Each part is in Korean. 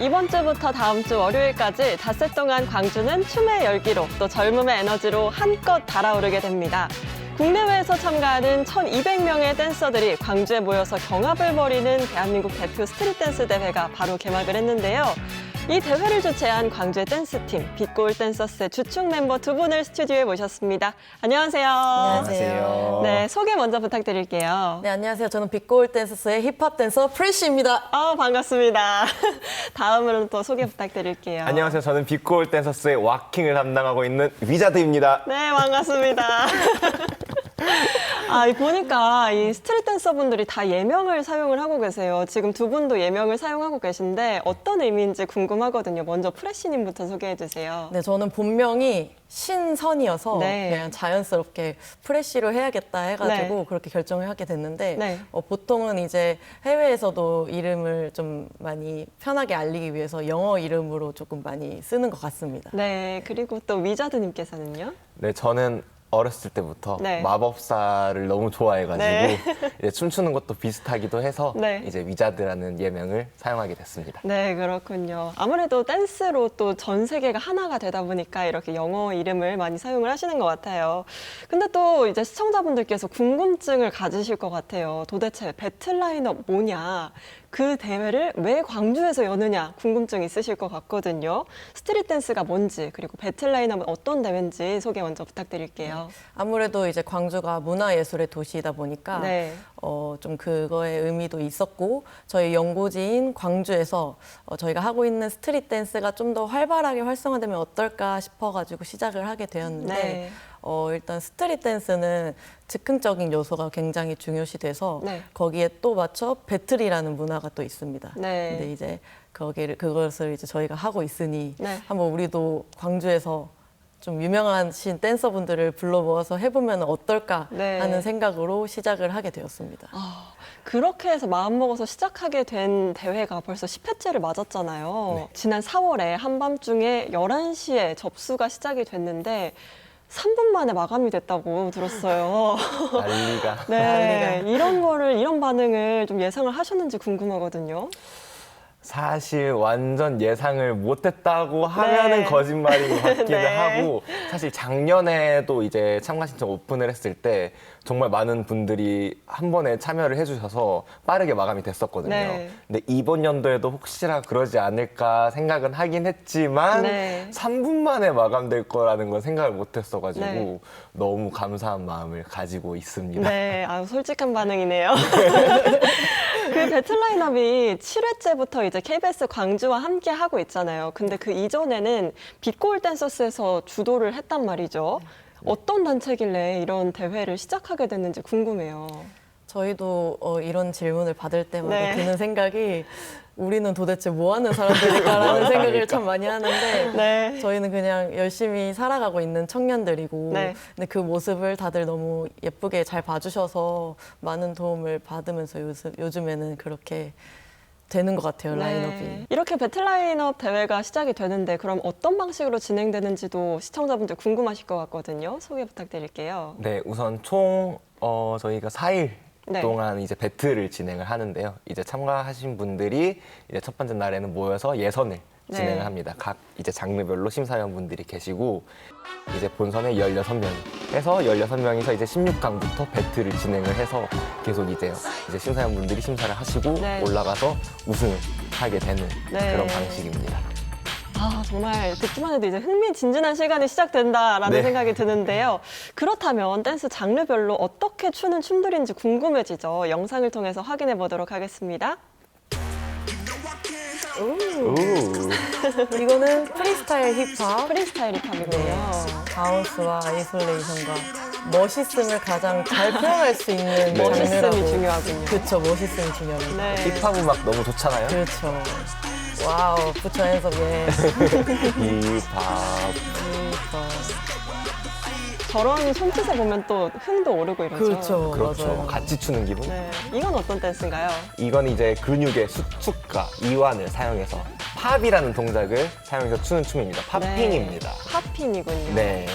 이번 주부터 다음 주 월요일까지 닷새 동안 광주는 춤의 열기로 또 젊음의 에너지로 한껏 달아오르게 됩니다. 국내외에서 참가하는 1,200명의 댄서들이 광주에 모여서 경합을 벌이는 대한민국 대표 스트릿 댄스 대회가 바로 개막을 했는데요. 이 대회를 주최한 광주의 댄스팀 빛고울 댄서스의 주축 멤버 두 분을 스튜디오에 모셨습니다. 안녕하세요. 안녕하세요. 네, 소개 먼저 부탁드릴게요. 네, 안녕하세요. 저는 빅골 댄서스의 힙합 댄서 프레쉬입니다. 아, 반갑습니다. 다음으로는 또 소개 부탁드릴게요. 안녕하세요. 저는 빅골 댄서스의 와킹을 담당하고 있는 위자드입니다. 네, 반갑습니다. 아, 이 보니까 이 스트릿 댄서분들이 다 예명을 사용을 하고 계세요. 지금 두 분도 예명을 사용하고 계신데 어떤 의미인지 궁금하거든요. 먼저 프레시님부터 소개해 주세요. 네, 저는 본명이 신선이어서 네. 그냥 자연스럽게 프레쉬로 해야겠다 해가지고 네. 그렇게 결정을 하게 됐는데 네. 어, 보통은 이제 해외에서도 이름을 좀 많이 편하게 알리기 위해서 영어 이름으로 조금 많이 쓰는 것 같습니다. 네, 그리고 또 위자드님께서는요? 네, 저는 어렸을 때부터 네. 마법사를 너무 좋아해가지고 네. 이제 춤추는 것도 비슷하기도 해서 네. 이제 위자드라는 예명을 사용하게 됐습니다. 네, 그렇군요. 아무래도 댄스로 또 전 세계가 하나가 되다 보니까 이렇게 영어 이름을 많이 사용을 하시는 것 같아요. 근데 또 이제 시청자분들께서 궁금증을 가지실 것 같아요. 도대체 배틀 라인업 뭐냐? 그 대회를 왜 광주에서 여느냐 궁금증 있으실 것 같거든요. 스트릿 댄스가 뭔지 그리고 배틀 라인업은 어떤 대회인지 소개 먼저 부탁드릴게요. 아무래도 이제 광주가 문화예술의 도시이다 보니까 네. 어, 좀 그거의 의미도 있었고 저희 연고지인 광주에서 어, 저희가 하고 있는 스트릿 댄스가 좀 더 활발하게 활성화되면 어떨까 싶어가지고 시작을 하게 되었는데 네. 어, 일단 스트릿 댄스는 즉흥적인 요소가 굉장히 중요시 돼서 네. 거기에 또 맞춰 배틀이라는 문화가 또 있습니다. 네. 근데 이제 거기를 그것을 이제 저희가 하고 있으니 네. 한번 우리도 광주에서 좀 유명하신 댄서분들을 불러 모아서 해보면 어떨까 네. 하는 생각으로 시작을 하게 되었습니다. 아, 그렇게 해서 마음먹어서 시작하게 된 대회가 벌써 10회째를 맞았잖아요. 지난 4월에 한밤중에 11시에 접수가 시작이 됐는데 3분 만에 마감이 됐다고 들었어요. 난리가. 네, 이런 거를, 이런 반응을 좀 예상을 하셨는지 궁금하거든요. 사실 완전 예상을 못했다고 하면은 네. 거짓말인 것 같기도 네. 하고 사실 작년에도 이제 참가 신청 오픈을 했을 때 정말 많은 분들이 한 번에 참여를 해주셔서 빠르게 마감이 됐었거든요. 네. 근데 이번 연도에도 혹시나 그러지 않을까 생각은 하긴 했지만 네. 3분 만에 마감될 거라는 건 생각을 못했어가지고 네. 너무 감사한 마음을 가지고 있습니다. 네, 아주 솔직한 반응이네요. 그 배틀 라인업이 7회째부터 이제 KBS 광주와 함께 하고 있잖아요. 근데 그 이전에는 빛골 댄서스에서 주도를 했단 말이죠. 어떤 단체길래 이런 대회를 시작하게 됐는지 궁금해요. 저희도 어, 이런 질문을 받을 때마다 네. 드는 생각이 우리는 도대체 뭐 하는 사람들일까라는 생각을 참 많이 하는데 네. 저희는 그냥 열심히 살아가고 있는 청년들이고 네. 근데 그 모습을 다들 너무 예쁘게 잘 봐주셔서 많은 도움을 받으면서 요즘, 요즘에는 그렇게 되는 것 같아요 라인업이 네. 이렇게 배틀 라인업 대회가 시작이 되는데 그럼 어떤 방식으로 진행되는지도 시청자분들 궁금하실 것 같거든요. 소개 부탁드릴게요. 네, 우선 총 어, 저희가 4일 네. 동안 이제 배틀을 진행을 하는데요. 이제 참가하신 분들이 이제 첫 번째 날에는 모여서 예선을 네. 진행을 합니다. 각 이제 장르별로 심사위원분들이 계시고 이제 본선에 16명이 해서 16명이서 이제 16강부터 배틀을 진행을 해서 계속 이제 이제 심사위원분들이 심사를 하시고 네. 올라가서 우승을 하게 되는 네. 그런 방식입니다. 아, 정말 듣기만 해도 이제 흥미진진한 시간이 시작된다라는 네. 생각이 드는데요. 그렇다면 댄스 장르별로 어떻게 추는 춤들인지 궁금해지죠. 영상을 통해서 확인해 보도록 하겠습니다. 오. 이거는 프리스타일 힙합 프리스타일 힙합이군요. 바운스와 아이솔레이션과 멋있음을 가장 잘 표현할 수 있는 네. 멋있음이 장르라고. 중요하군요. 그렇죠 멋있음이 중요합니다 네. 힙합 음악 너무 좋잖아요. 그렇죠 와우 부처 해석 예 힙합. 힙합. 저런 손짓에 보면 또 흥도 오르고 이러죠. 그렇죠 그렇죠. 맞아요 같이 추는 기분. 네. 이건 어떤 댄스인가요? 이건 이제 근육의 수축과 이완을 사용해서 팝이라는 동작을 사용해서 추는 춤입니다. 팝핑입니다. 네. 팝핑이군요. 네.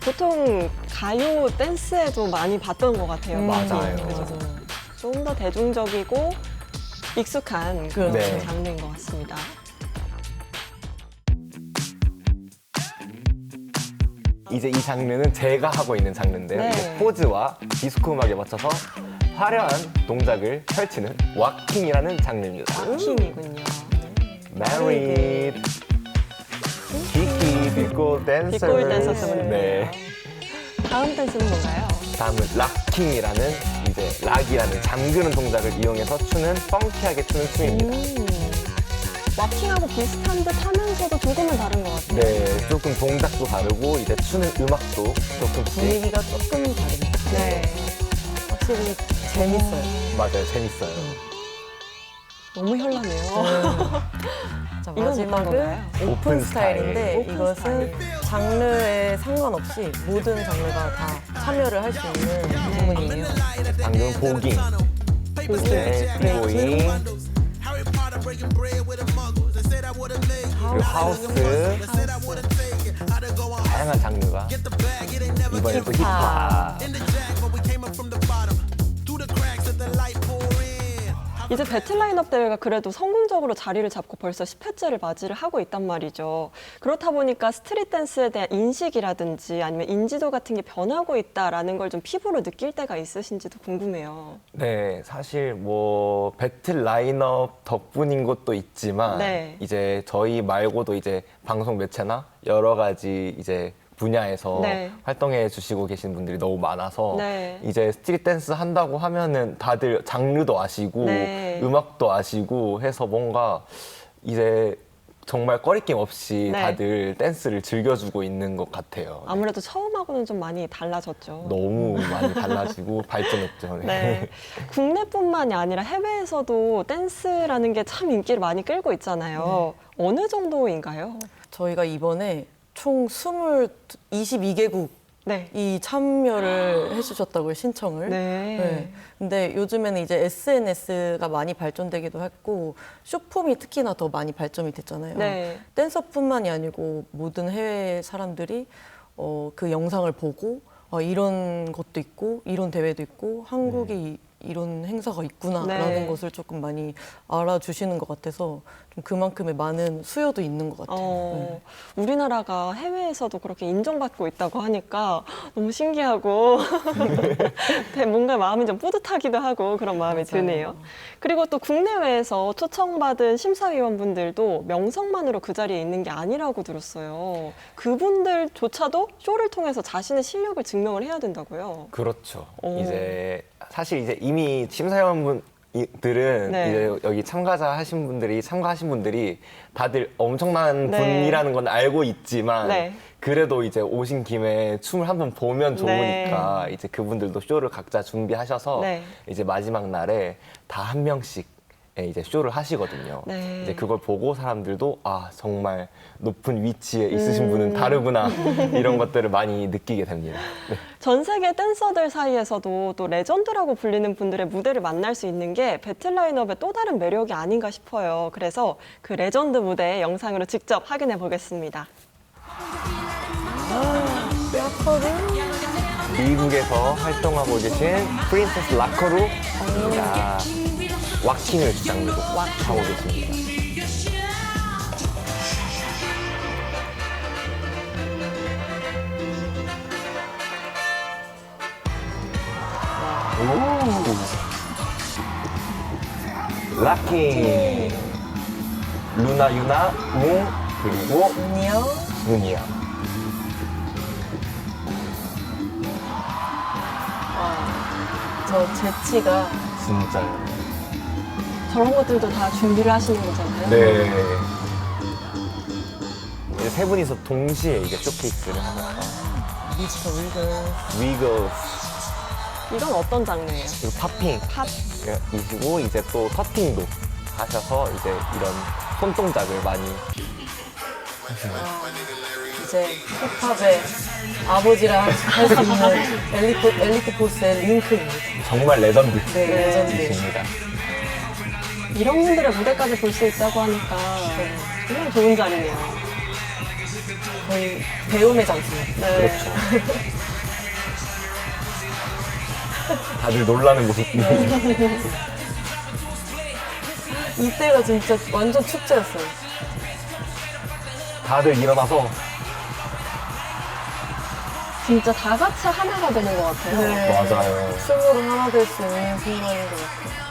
보통 가요 댄스에도 많이 봤던 것 같아요. 음, 맞아요. 그죠? 맞아요. 좀 더 대중적이고 익숙한 그런 네. 장르인 것 같습니다. 이제 이 장르는 제가 하고 있는 장르인데요. 네. 이제 포즈와 디스코 음악에 맞춰서 화려한 동작을 펼치는 왁킹이라는 장르입니다. 킹이군요. Married. 키키 빅골 댄서. 빅골 댄서 때문에. 네. 다음 댄스는 뭔가요? 다음은 락킹이라는 이제 락이라는 잠그는 동작을 이용해서 추는 펑키하게 추는 춤입니다. 음, 왁킹하고 비슷한 듯 하면서도 조금은 다른 것 같아요. 네, 조금 동작도 다르고 이제 추는 음악도 조금씩 분위기가 조금 다릅니다. 네. 확실히 재밌어요. 맞아요, 재밌어요. 너무 현란해요. 자, 이건 어떤 마지막은 건가요? 오픈, 오픈 스타일인데 스타일. 오픈 이것은. 장르에 상관없이 모든 장르가 다 참여를 할 수 있는 부분이에요. 방금 보깅, 네, 비보잉, 그리고 하우스, 다양한 장르가 이번에 또 힙합. 이제 배틀 라인업 대회가 그래도 성공적으로 자리를 잡고 벌써 10회째를 맞이를 하고 있단 말이죠. 그렇다 보니까 스트릿 댄스에 대한 인식이라든지 아니면 인지도 같은 게 변하고 있다라는 걸 좀 피부로 느낄 때가 있으신지도 궁금해요. 네, 사실 뭐 배틀 라인업 덕분인 것도 있지만 네. 이제 저희 말고도 이제 방송 매체나 여러 가지 이제 분야에서 네. 활동해 주시고 계신 분들이 너무 많아서 네. 이제 스트릿 댄스 한다고 하면은 다들 장르도 아시고 네. 음악도 아시고 해서 뭔가 이제 정말 꺼리낌 없이 네. 다들 댄스를 즐겨주고 있는 것 같아요. 아무래도 처음하고는 좀 많이 달라졌죠. 너무 많이 달라지고 발전했죠. 네. 국내뿐만이 아니라 해외에서도 댄스라는 게 참 인기를 많이 끌고 있잖아요. 어느 정도인가요? 저희가 이번에 총 20, 22개국이 네. 참여를 해주셨다고요, 신청을. 네. 근데 요즘에는 이제 SNS가 많이 발전되기도 했고 쇼폼이 특히나 더 많이 발전이 됐잖아요. 네. 댄서뿐만이 아니고 모든 해외 사람들이 어, 그 영상을 보고 어, 이런 것도 있고 이런 대회도 있고 한국이 이런 행사가 있구나라는 네. 것을 조금 많이 알아주시는 것 같아서 좀 그만큼의 많은 수요도 있는 것 같아요. 어, 우리나라가 해외에서도 그렇게 인정받고 있다고 하니까 너무 신기하고 되게 뭔가 마음이 좀 뿌듯하기도 하고 그런 마음이 맞아요. 드네요. 그리고 또 국내외에서 초청받은 심사위원분들도 명성만으로 그 자리에 있는 게 아니라고 들었어요. 그분들조차도 쇼를 통해서 자신의 실력을 증명을 해야 된다고요. 그렇죠. 오. 이제 사실 이제 이미 심사위원분 들은 네. 이제 여기 참가자 하신 분들이 참가하신 분들이 다들 엄청난 네. 분이라는 건 알고 있지만 네. 그래도 이제 오신 김에 춤을 한번 보면 네. 좋으니까 이제 그분들도 쇼를 각자 준비하셔서 네. 이제 마지막 날에 다 한 명씩 예, 이제 쇼를 하시거든요. 네. 이제 그걸 보고 사람들도 아 정말 높은 위치에 있으신 음. 분은 다르구나 이런 것들을 많이 느끼게 됩니다. 네. 전 세계 댄서들 사이에서도 또 레전드라고 불리는 분들의 무대를 만날 수 있는 게 배틀 라인업의 또 다른 매력이 아닌가 싶어요. 그래서 그 레전드 무대 영상으로 직접 확인해 보겠습니다. 미국에서 활동하고 계신 프린세스 라커루입니다. 왁킹을 주장으로 하고 계십니다. 오. 락킹. 루나, 유나, 웅, 그리고 안녕. 웅이야. 저 재치가 진짜요. 저런 것들도 다 준비를 하시는 거잖아요. 네. 이제 세 분이서 동시에 이제 쇼케이스를 하면서 미스터 윌글 위글 이건 어떤 장르예요? 그리고 팝핑 팝. 이시고 이제 또 커팅도 하셔서 이제 이런 손 동작을 많이 이제 힙합의 아버지라 할 수 있는 엘리트, 엘리트 포스의 링크입니다. 정말 레전드 네, 레전드. 이십니다. 이런 분들의 무대까지 볼 수 있다고 하니까 정말 좋은 자리네요. 거의 배움의 장소. 네. 그렇죠. 다들 놀라는 모습. 이때가 진짜 완전 축제였어요. 다들 일어나서 진짜 다 같이 하나가 되는 것 같아요. 네. 맞아요. 춤으로 하나 될 수 있는 순간인 것 같아요.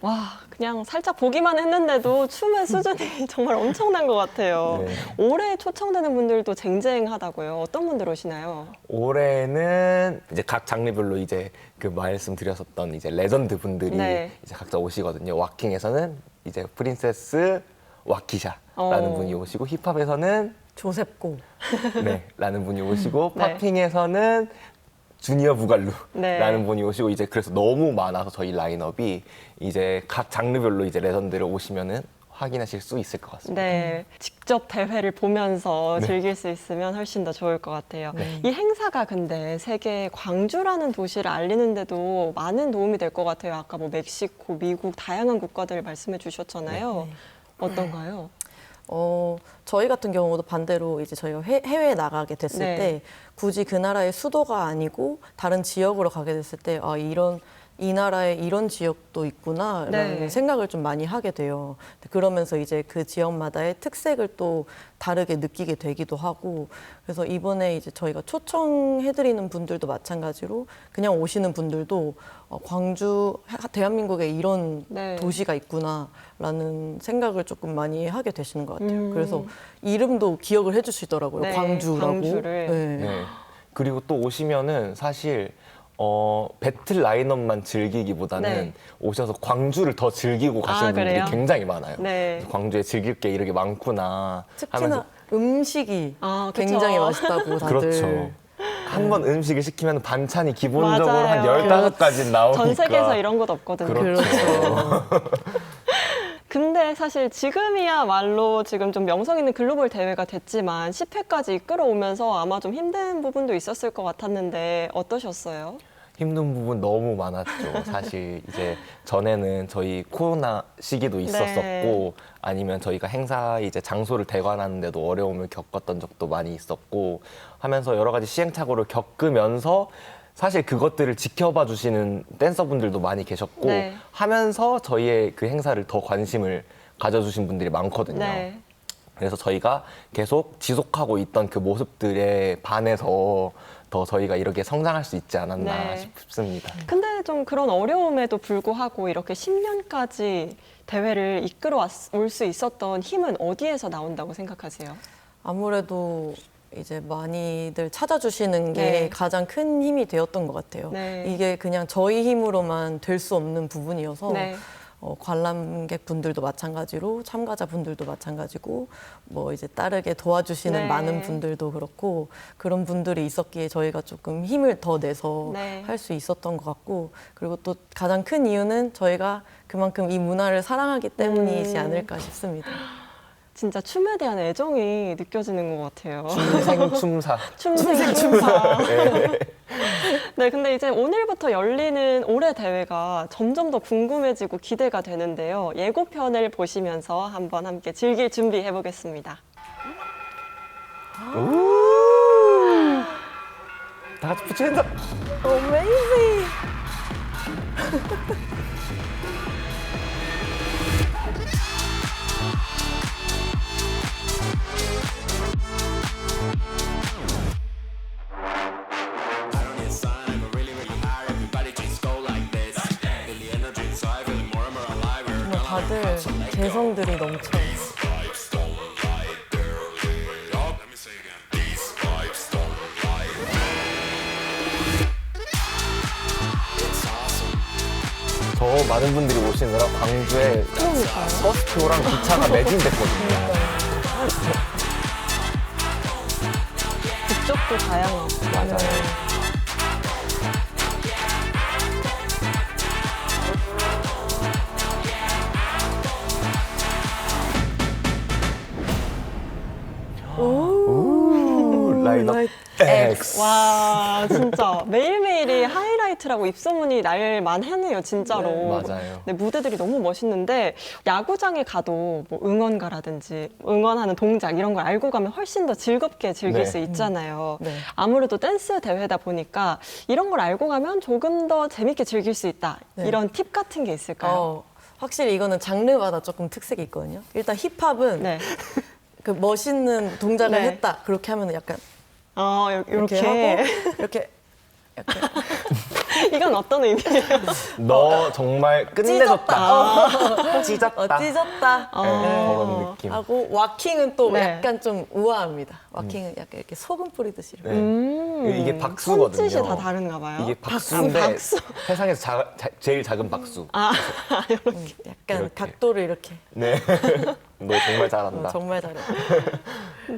와, 그냥 살짝 보기만 했는데도 춤의 수준이 정말 엄청난 것 같아요. 네. 올해 초청되는 분들도 쟁쟁하다고요. 어떤 분들 오시나요? 올해는 이제 각 장르별로 이제 그 말씀드렸었던 이제 레전드 분들이 네. 이제 각자 오시거든요. 왁킹에서는 이제 프린세스 와키샤라는 어. 분이 오시고 힙합에서는 조셉고. 네, 라는 분이 오시고 네. 팝핑에서는 주니어 부갈루라는 네. 분이 오시고 이제 그래서 너무 많아서 저희 라인업이 이제 각 장르별로 이제 레전드를 오시면은 확인하실 수 있을 것 같습니다. 네, 직접 대회를 보면서 네. 즐길 수 있으면 훨씬 더 좋을 것 같아요. 이 행사가 근데 세계 광주라는 도시를 알리는데도 많은 도움이 될 것 같아요. 아까 뭐 멕시코, 미국 다양한 국가들 말씀해 주셨잖아요. 어떤가요? 어, 저희 같은 경우도 반대로 이제 저희가 해, 해외에 나가게 됐을 네. 때 굳이 그 나라의 수도가 아니고 다른 지역으로 가게 됐을 때 아, 이런 이 나라에 이런 지역도 있구나라는 네. 생각을 좀 많이 하게 돼요. 그러면서 이제 그 지역마다의 특색을 또 다르게 느끼게 되기도 하고 그래서 이번에 이제 저희가 초청해드리는 분들도 마찬가지로 그냥 오시는 분들도 어, 광주 하- 대한민국에 이런 네. 도시가 있구나라는 생각을 조금 많이 하게 되시는 것 같아요. 음. 그래서 이름도 기억을 해주시더라고요. 네, 광주라고. 광주를. 네. 네. 그리고 또 오시면은 사실 어, 배틀 라인업만 즐기기보다는 네. 오셔서 광주를 더 즐기고 가시는 아, 분들이 그래요? 굉장히 많아요. 네. 광주에 즐길 게 이렇게 많구나 특히나 하면서 음식이 아, 그쵸. 굉장히 맛있다고 다들. 그렇죠. 한 번 음식을 시키면 반찬이 기본적으로 한 맞아요. 15가지 나오니까 전 세계에서 이런 곳 없거든요. 그렇죠. 근데 사실 지금이야말로 지금 좀 명성 있는 글로벌 대회가 됐지만 10회까지 이끌어오면서 아마 좀 힘든 부분도 있었을 것 같았는데 어떠셨어요? 힘든 부분 너무 많았죠. 사실 이제 전에는 저희 코로나 시기도 있었었고 네. 아니면 저희가 행사 이제 장소를 대관하는데도 어려움을 겪었던 적도 많이 있었고 하면서 여러 가지 시행착오를 겪으면서 사실 그것들을 지켜봐 주시는 댄서분들도 많이 계셨고 네. 하면서 저희의 그 행사를 더 관심을 가져주신 분들이 많거든요. 네. 그래서 저희가 계속 지속하고 있던 그 모습들에 반해서 더 저희가 이렇게 성장할 수 있지 않았나 네. 싶습니다. 근데 좀 그런 어려움에도 불구하고 이렇게 10년까지 대회를 이끌어 올 수 있었던 힘은 어디에서 나온다고 생각하세요? 아무래도 이제 많이들 찾아주시는 게 네. 가장 큰 힘이 되었던 것 같아요. 네. 이게 그냥 저희 힘으로만 될 수 없는 부분이어서 네. 어, 관람객 분들도 마찬가지로 참가자 분들도 마찬가지고 뭐 이제 따르게 도와주시는 네. 많은 분들도 그렇고 그런 분들이 있었기에 저희가 조금 힘을 더 내서 네. 할 수 있었던 것 같고 그리고 또 가장 큰 이유는 저희가 그만큼 이 문화를 사랑하기 때문이지 음. 않을까 싶습니다. 진짜 춤에 대한 애정이 느껴지는 것 같아요. 춤생 춤사. 춤생 춤사. 네, 근데 이제 오늘부터 열리는 올해 대회가 점점 더 궁금해지고 기대가 되는데요. 예고편을 보시면서 한번 함께 즐길 준비해 보겠습니다. 다 같이 붙이는다. 어메이징! 개성들이 넘쳐. 저 많은 분들이 오시느라 광주에 버스 표랑 기차가 매진됐거든요. 국적도 다양하고. 맞아요. 하이라이트라고 입소문이 날 만하네요, 진짜로. 네, 맞아요. 네, 무대들이 너무 멋있는데 야구장에 가도 뭐 응원가라든지 응원하는 동작 이런 걸 알고 가면 훨씬 더 즐겁게 즐길 네. 수 있잖아요. 네. 아무래도 댄스 대회다 보니까 이런 걸 알고 가면 조금 더 재밌게 즐길 수 있다. 네. 이런 팁 같은 게 있을까요? 어, 확실히 이거는 장르마다 조금 특색이 있거든요. 일단 힙합은 네. 그 멋있는 동작을 네. 했다. 그렇게 하면 약간 아, 요- 이렇게 이렇게. 하고 이렇게 이렇게 이건 어떤 의미예요? 너 정말 끝내줬다. 찢었다. 어, 찢었다. 네, 어. 그런 느낌. 하고 와킹은 또 네. 약간 좀 우아합니다. 와킹은 약간 이렇게 소금 뿌리듯이 이렇게. 네. 음, 이게 박수거든요. 손짓이 다 다른가 봐요. 이게 박수인데 박수. 세상에서 자- 자- 제일 작은 박수. 아, 이렇게. 음, 약간 이렇게. 각도를 이렇게. 네. 너 정말 어, 잘한다. 정말 잘해.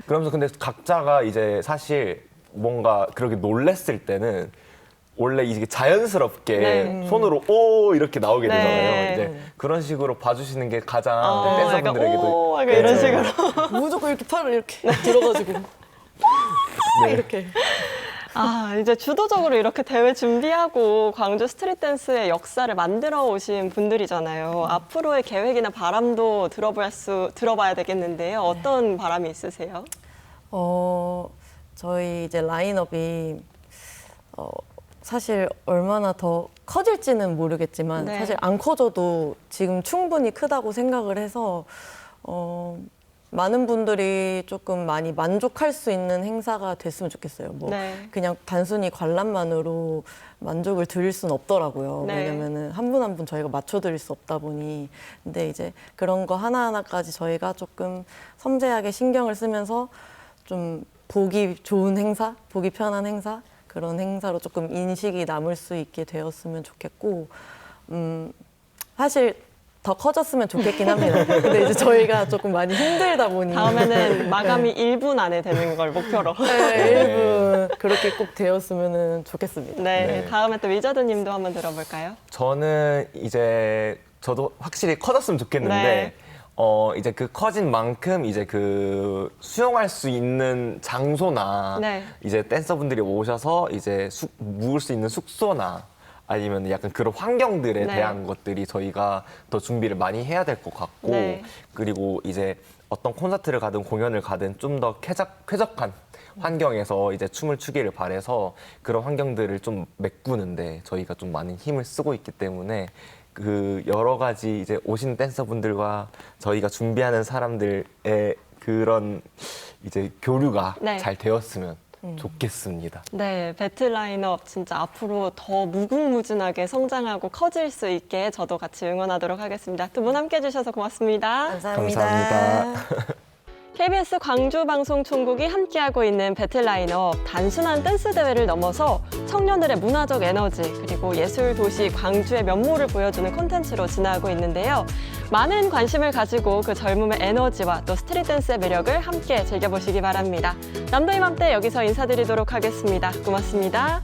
그러면서 근데 각자가 이제 사실 뭔가 그렇게 놀랬을 때는 원래 이게 자연스럽게 네. 손으로 오 이렇게 나오게 네. 되잖아요. 이제 그런 식으로 봐주시는 게 가장 어, 약간 댄서분들에게도 오, 약간 이런 네. 식으로. 무조건 이렇게 팔을 이렇게 들어가지고 네. 이렇게. 아, 이제 주도적으로 이렇게 대회 준비하고 광주 스트릿 댄스의 역사를 만들어 오신 분들이잖아요. 앞으로의 계획이나 바람도 들어볼 수, 들어봐야 되겠는데요. 어떤 바람이 있으세요? 어, 저희 이제 라인업이 어, 사실 얼마나 더 커질지는 모르겠지만 네. 사실 안 커져도 지금 충분히 크다고 생각을 해서 어, 많은 분들이 조금 많이 만족할 수 있는 행사가 됐으면 좋겠어요. 뭐 네. 그냥 단순히 관람만으로 만족을 드릴 수는 없더라고요. 네. 왜냐면은 한 분 한 분 저희가 맞춰 드릴 수 없다 보니. 근데 이제 그런 거 하나하나까지 저희가 조금 섬세하게 신경을 쓰면서 좀 보기 좋은 행사, 보기 편한 행사, 그런 행사로 조금 인식이 남을 수 있게 되었으면 좋겠고, 음, 사실 더 커졌으면 좋겠긴 합니다. 근데 이제 저희가 조금 많이 힘들다 보니. 다음에는 마감이 1분 안에 되는 걸 목표로. 네, 일부 그렇게 꼭 되었으면 좋겠습니다. 네, 네. 다음에 또 위자드 님도 한번 들어볼까요? 저는 이제 저도 확실히 커졌으면 좋겠는데 네. 어 이제 그 커진 만큼 이제 그 수용할 수 있는 장소나 네. 이제 댄서분들이 오셔서 이제 숙, 묵을 수 있는 숙소나 아니면 약간 그런 환경들에 네. 대한 것들이 저희가 더 준비를 많이 해야 될 것 같고 네. 그리고 이제 어떤 콘서트를 가든 공연을 가든 좀 더 쾌적, 쾌적한 환경에서 이제 춤을 추기를 바래서 그런 환경들을 좀 메꾸는데 저희가 좀 많은 힘을 쓰고 있기 때문에 그 여러 가지 이제 오신 댄서분들과 저희가 준비하는 사람들의 그런 이제 교류가 네. 잘 되었으면 좋겠습니다. 네, 배틀 라인업 진짜 앞으로 더 무궁무진하게 성장하고 커질 수 있게 저도 같이 응원하도록 하겠습니다. 두 분 함께 해주셔서 고맙습니다. 감사합니다. 감사합니다. KBS 광주 방송 총국이 함께하고 있는 배틀 라인업 단순한 댄스 대회를 넘어서 청년들의 문화적 에너지 그리고 예술 도시 광주의 면모를 보여주는 콘텐츠로 진화하고 있는데요. 많은 관심을 가지고 그 젊음의 에너지와 또 스트릿 댄스의 매력을 함께 즐겨보시기 바랍니다. 남도 이맘때 여기서 인사드리도록 하겠습니다. 고맙습니다.